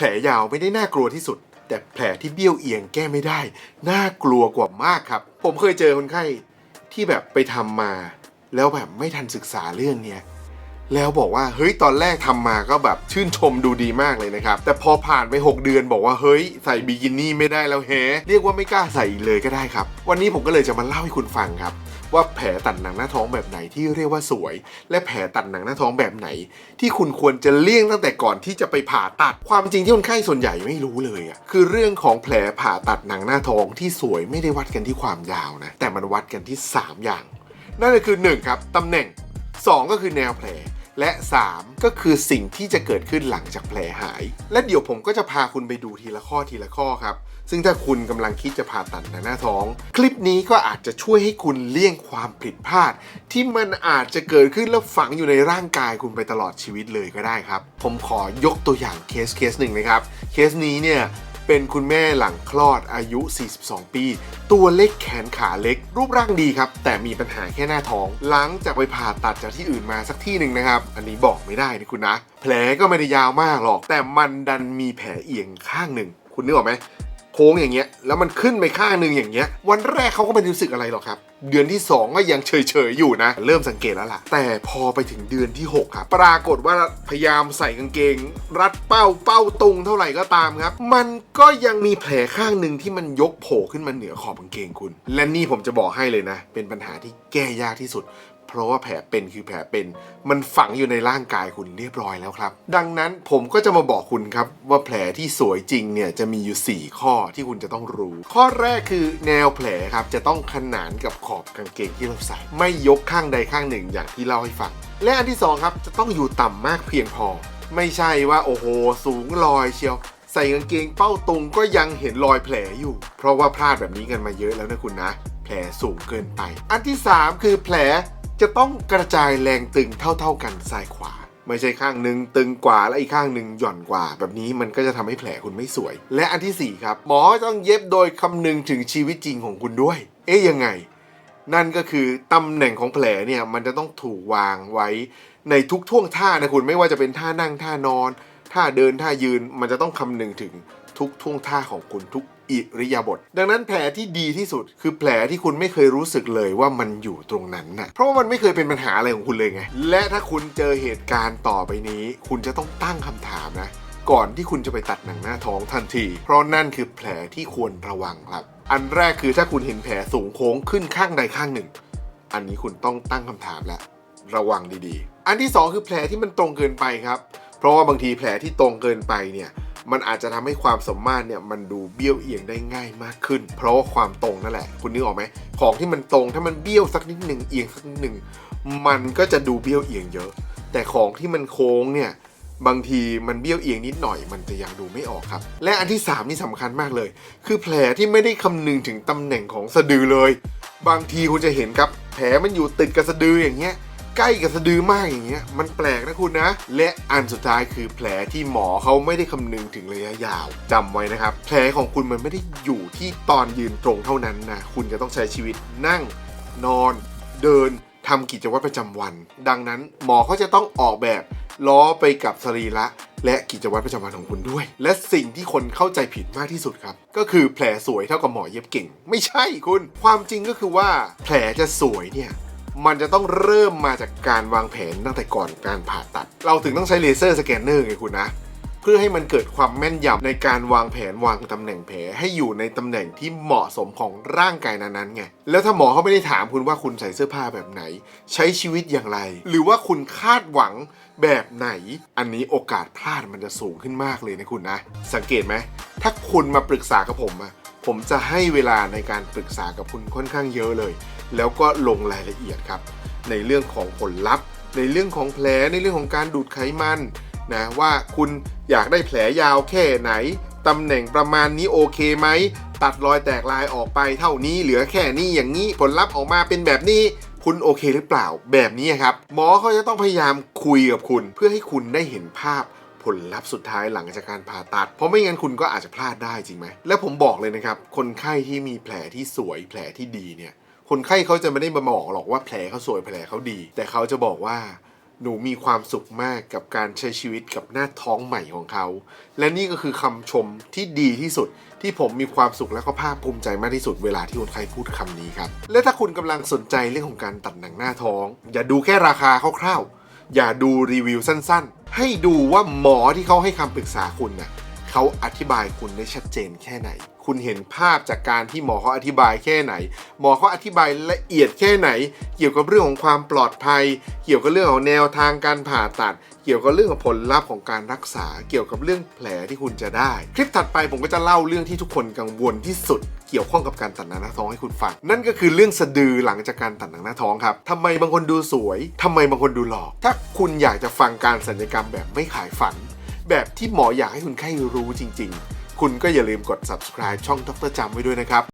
ผลยาวไม่ได้น่ากลัวที่สุด แต่แผลที่เบี้ยวเอียงแก้ไม่ได้ น่ากลัวกว่ามากครับ ผมเคยเจอคนไข้ที่แบบไปทำมา แล้วแบบไม่ทันศึกษาเรื่องเนี้ย แล้วบอกว่าเฮ้ยตอนแรกทำมาก็แบบชื่นชมดูดีมากเลยนะครับ แต่พอผ่านไป 6 เดือนบอกว่าเฮ้ยใส่บิกินี่ไม่ได้แล้วแฮเรียกว่าไม่กล้าใส่อีกเลยก็ได้ครับ วันนี้ผมก็เลยจะมาเล่าให้คุณฟังครับ ว่าแผลตัดหนังหน้าท้องแบบไหนที่เรียกว่าสวย และแผลตัดหนังหน้าท้องแบบไหน ที่คุณควรจะเลี่ยงตั้งแต่ก่อนที่จะไปผ่าตัดความจริงที่คนไข้ส่วนใหญ่ไม่รู้เลยอะคือเรื่องของแผลผ่าตัดหนังหน้าท้องที่สวยไม่ได้วัดกันที่ความยาวนะแต่มันวัดกันที่สามอย่าง นั่นก็คือ1ครับตำแหน่ง 2 ก็คือแนวแผล และ 3 ก็คือสิ่งที่จะเกิดขึ้นหลังจากแผลหาย และเดี๋ยวผมก็จะพาคุณไปดูทีละข้อทีละข้อครับ ซึ่งถ้าคุณกำลังคิดจะผ่าตัดหน้าท้อง คลิปนี้ก็อาจจะช่วยให้คุณเลี่ยงความผิดพลาด ที่มันอาจจะเกิดขึ้นแล้วฝังอยู่ในร่างกายคุณไปตลอดชีวิตเลยก็ได้ครับ ผมขอยกตัวอย่างเคสเคสหนึ่งนะครับ เคสนี้เนี่ย เป็นคุณแม่หลังคลอดอายุ 42 ปี ตัวเล็กแขนขาเล็ก รูปร่างดีครับ แต่มีปัญหาแค่หน้าท้อง หลังจากไปผ่าตัดจากที่อื่นมาสักที่หนึ่งนะครับ อันนี้บอกไม่ได้นะคุณนะ แผลก็ไม่ได้ยาวมากหรอก แต่มันดันมีแผลเอียงข้างหนึ่ง คุณนึกออกไหม โค้งอย่างเงี้ยแล้วมันขึ้นไปข้างหนึ่งอย่างเงี้ยวันแรกเขาก็ไม่รู้สึกอะไรหรอกครับ เดือนที่ 2 ก็ยังเฉยๆอยู่นะ เริ่มสังเกตแล้วล่ะ แต่พอไปถึงเดือนที่ 6 ครับ ปรากฏว่าพยายามใส่กางเกง รัดเป้าเป้าตุงเท่าไหร่ก็ตามครับ มันก็ยังมีแผลข้างหนึ่งที่มันยกโผล่ขึ้นมาเหนือขอบกางเกงคุณ และนี่ผมจะบอกให้เลยนะ เป็นปัญหาที่แก้ยากที่สุด เพราะว่าแผลเป็นคือแผลเป็น มันฝังอยู่ในร่างกายคุณเรียบร้อยแล้วครับ ดังนั้นผมก็จะมาบอกคุณครับว่าแผลที่สวยจริงเนี่ยจะมีอยู่ 4 ข้อที่คุณจะต้องรู้ ข้อแรกคือแนวแผลครับจะต้องขนานกับขอบกางเกงที่เราใส่ ไม่ยกข้างใดข้างหนึ่งอย่างที่เล่าให้ฟัง และอันที่สองครับจะต้องอยู่ต่ำมากเพียงพอ ไม่ใช่ว่าโอ้โหสูงลอยเชียวใส่กางเกงเป้าตุงก็ยังเห็นรอยแผลอยู่ เพราะว่าพลาดแบบนี้กันมาเยอะแล้วนะคุณนะ แผลสูงเกินไป อันที่ 3 คือแผล จะต้องกระจายแรงตึงเท่า ๆกันซ้ายขวา ไม่ใช่ข้างหนึ่งตึงกว่าและอีกข้างหนึ่งหย่อนกว่า แบบนี้มันก็จะทำให้แผลคุณไม่สวย และอันที่ 4 ครับ หมอต้องเย็บโดยคำนึงถึงชีวิตจริงของคุณด้วย เอ๊ยยังไง นั่นก็คือตำแหน่งของแผลเนี่ยมันจะต้องถูกวางไว้ในทุกท่วงท่านะคุณไม่ว่าจะเป็นท่านั่งท่านอน ท่าเดินท่ายืนมันจะต้องคำนึงถึงทุกท่วงท่าของคุณทุก อิริยาบถดังนั้นแผลที่ดีที่สุด คือแผลที่คุณไม่เคยรู้สึกเลยว่ามันอยู่ตรงนั้นนะเพราะว่ามันไม่เคยเป็นปัญหาอะไรของคุณเลยไง และถ้าคุณเจอเหตุการณ์ต่อไปนี้ คุณจะต้องตั้งคำถามนะ ก่อนที่คุณจะไปตัดหนังหน้าท้องทันที เพราะนั่นคือแผลที่ควรระวังครับ อันแรกคือถ้าคุณเห็นแผลสูงโค้งขึ้นข้างใดข้างหนึ่ง อันนี้คุณต้องตั้งคำถามแล้วระวังดีๆ อันที่สองคือแผลที่มันตรงเกินไปครับ เพราะว่าบางทีแผลที่ตรงเกินไปเนี่ย มันอาจจะทำให้ความสมมาตรเนี่ยมันดูเบี้ยวเอียงได้ง่ายมากขึ้น เพราะว่าความตรงนั่นแหละ คุณนึกออกไหมของที่มันตรงถ้ามันเบี้ยวสักนิดหนึ่งเอียงสักนิดหนึ่งมันก็จะดูเบี้ยวเอียงเยอะ แต่ของที่มันโค้งเนี่ยบางทีมันเบี้ยวเอียงนิดหน่อยมันจะยังดูไม่ออกครับ และอันที่สามนี่สำคัญมากเลย คือแผลที่ไม่ได้คำนึงถึงตำแหน่งของสะดือเลย บางทีคุณจะเห็นครับ แผลมันอยู่ติดกับสะดืออย่างเงี้ย ใกล้กับสะดือมากอย่างเงี้ยมันแปลกนะคุณนะ และอันสุดท้ายคือแผลที่หมอเขาไม่ได้คำนึงถึงระยะยาวจำไว้นะครับ แผลของคุณมันไม่ได้อยู่ที่ตอนยืนตรงเท่านั้นนะคุณจะต้องใช้ชีวิตนั่ง นอน เดินทำกิจวัตรประจำวัน ดังนั้นหมอเขาจะต้องออกแบบล้อไปกับสรีระและกิจวัตรประจำวันของคุณด้วย และสิ่งที่คนเข้าใจผิดมากที่สุดครับ ก็คือแผลสวยเท่ากับหมอเย็บเก่ง ไม่ใช่คุณ ความจริงก็คือว่า แผลจะสวยเนี่ย มันจะต้องเริ่มมาจากการวางแผนตั้งแต่ก่อนการผ่าตัด เราถึงต้องใช้เลเซอร์สแกนเนอร์ไงคุณนะ เพื่อให้มันเกิดความแม่นยำในการวางแผนวางตำแหน่งแผลให้อยู่ในตำแหน่งที่เหมาะสมของร่างกายนั้นๆไง แล้วถ้าหมอเขาไม่ได้ถามคุณว่าคุณใส่เสื้อผ้าแบบไหน ใช้ชีวิตอย่างไร หรือว่าคุณคาดหวังแบบไหน อันนี้โอกาสพลาดมันจะสูงขึ้นมากเลยนะคุณนะ สังเกตไหม ถ้าคุณมาปรึกษากับผมอะ ผมจะให้เวลาในการปรึกษากับคุณค่อนข้างเยอะเลย แล้วก็ลงรายละเอียดครับ ในเรื่องของผลลัพธ์ ในเรื่องของแผลในเรื่องของการดูดไขมันนะว่าคุณอยากได้แผลยาวแค่ไหนตำแหน่งประมาณนี้โอเคไหมตัดรอยแตกลายออกไปเท่านี้เหลือแค่นี้อย่างนี้ผลลัพธ์ออกมาเป็นแบบนี้คุณโอเคหรือเปล่าแบบนี้ครับ หมอเขาจะต้องพยายามคุยกับคุณ เพื่อให้คุณได้เห็นภาพ ผลลัพธ์สุดท้ายหลังจากการผ่าตัด เพราะไม่งั้นคุณก็อาจจะพลาดได้จริงไหม และผมบอกเลยนะครับ คนไข้ที่มีแผลที่สวยแผลที่ดีเนี่ย คนไข้เขาจะไม่ได้มาบอกหรอกว่าแผลเขาสวยแผลเขาดี แต่เขาจะบอกว่าหนูมีความสุขมากกับการใช้ชีวิตกับหน้าท้องใหม่ของเขา และนี่ก็คือคำชมที่ดีที่สุด ที่ผมมีความสุขและก็ภาคภูมิใจมากที่สุดเวลาที่คนไข้พูดคำนี้ครับ และถ้าคุณกำลังสนใจเรื่องของการตัดหนังหน้าท้อง อย่าดูแค่ราคาคร่าวๆ อย่าดูรีวิวสั้นๆ ให้ดูว่าหมอที่เขาให้คำปรึกษาคุณน่ะเขาอธิบายคุณได้ชัดเจนแค่ไหน คุณเห็นภาพจากการที่หมอเขาอธิบายแค่ไหน หมอเขาอธิบายละเอียดแค่ไหน เกี่ยวกับเรื่องของความปลอดภัย เกี่ยวกับเรื่องของแนวทางการผ่าตัด เกี่ยวกับเรื่องของผลลัพธ์ของการรักษา เกี่ยวกับเรื่องแผลที่คุณจะได้ คลิปถัดไปผมก็จะเล่าเรื่องที่ทุกคนกังวลที่สุดเกี่ยวข้องกับการตัดหนังหน้าท้องให้คุณฟัง นั่นก็คือเรื่องสะดือหลังจากการตัดหนังหน้าท้องครับทำไมบางคนดูสวยทำไมบางคนดูหลอก ถ้าคุณอยากจะฟังการสัญญกรรมแบบไม่ขายฝัน แบบที่หมออยากให้คุณไข้รู้จริง ๆ คุณก็อย่าลืมกด subscribe ช่องดรจำไว้ด้วยนะครับ